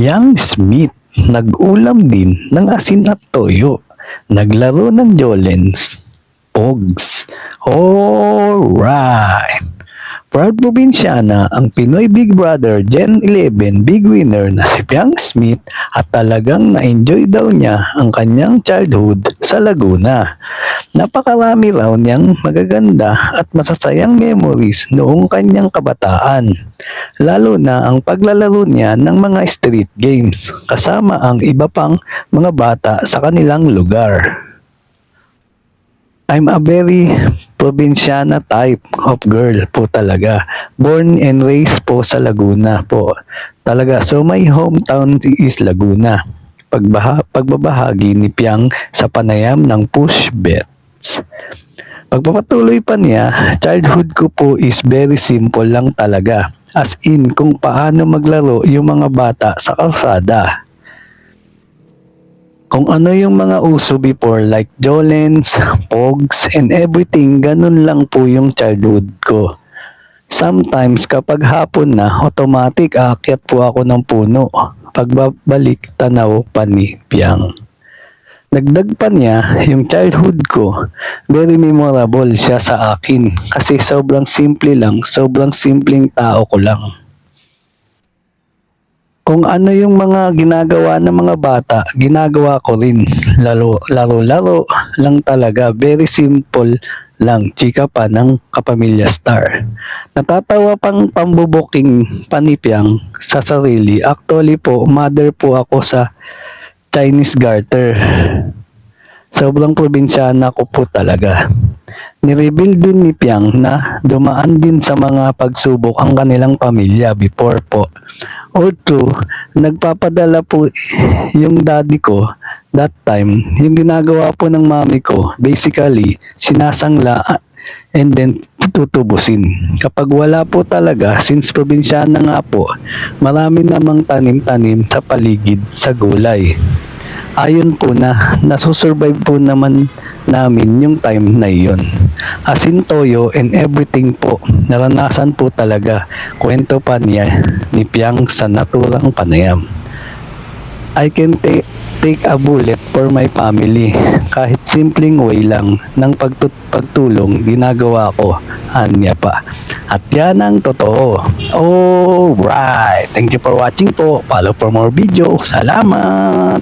Piang Smith nag-ulam din ng asin at toyo. Naglaro ng Jolens. Pogs. Alright. Proud probinsyana ang Pinoy Big Brother Gen 11 big winner na si Piang Smith at talagang na-enjoy daw niya ang kanyang childhood sa Laguna. Napakarami raw niyang magaganda at masasayang memories noong kanyang kabataan. Lalo na ang paglalaro niya ng mga street games kasama ang iba pang mga bata sa kanilang lugar. I'm a very probinsyana type of girl po talaga. Born and raised po sa Laguna po. Talaga. So my hometown is Laguna. Pagbaha, pagbabahagi ni Piang sa panayam ng push bets. Pagpapatuloy pa niya, childhood ko po is very simple lang talaga. As in, kung paano maglaro yung mga bata sa kalsada kung ano yung mga uso before like Jolens, Pogs, and everything, ganun lang po yung childhood ko. Sometimes kapag hapon na, automatic aakyat po ako ng puno. Pagbabalik tanaw pa ni Piang. Dagdag pa niya, yung childhood ko, very memorable siya sa akin kasi sobrang simple lang, sobrang simpleng tao ko lang kung ano yung mga ginagawa ng mga bata, ginagawa ko rin. Laro, laro-laro lang talaga. Very simple lang. Chika pa ng kapamilya star. Natatawa pang pambubuking panipyang sa sarili. Actually po, mother po ako sa Chinese garter. Sobrang probinsyana ko po talaga. Nireveal din ni Piang na dumaan din sa mga pagsubok ang kanilang pamilya before po. Although, nagpapadala po yung daddy ko that time, yung ginagawa po ng mami ko, basically, sinasangla and then tutubusin. Kapag wala po talaga, since probinsyana nga po, marami namang tanim-tanim sa paligid sa gulay ayon po na nasusurvive po naman namin yung time na iyon. Asin toyo and everything po, naranasan po talaga. Kwento pa niya ni Piang sa naturang panayam. I can ta- take a bullet for my family. Kahit simpleng way lang ng pagtut pagtulong ginagawa ko. Anya pa. At yan ang totoo. Alright. Thank you for watching po. Follow for more video. Salamat.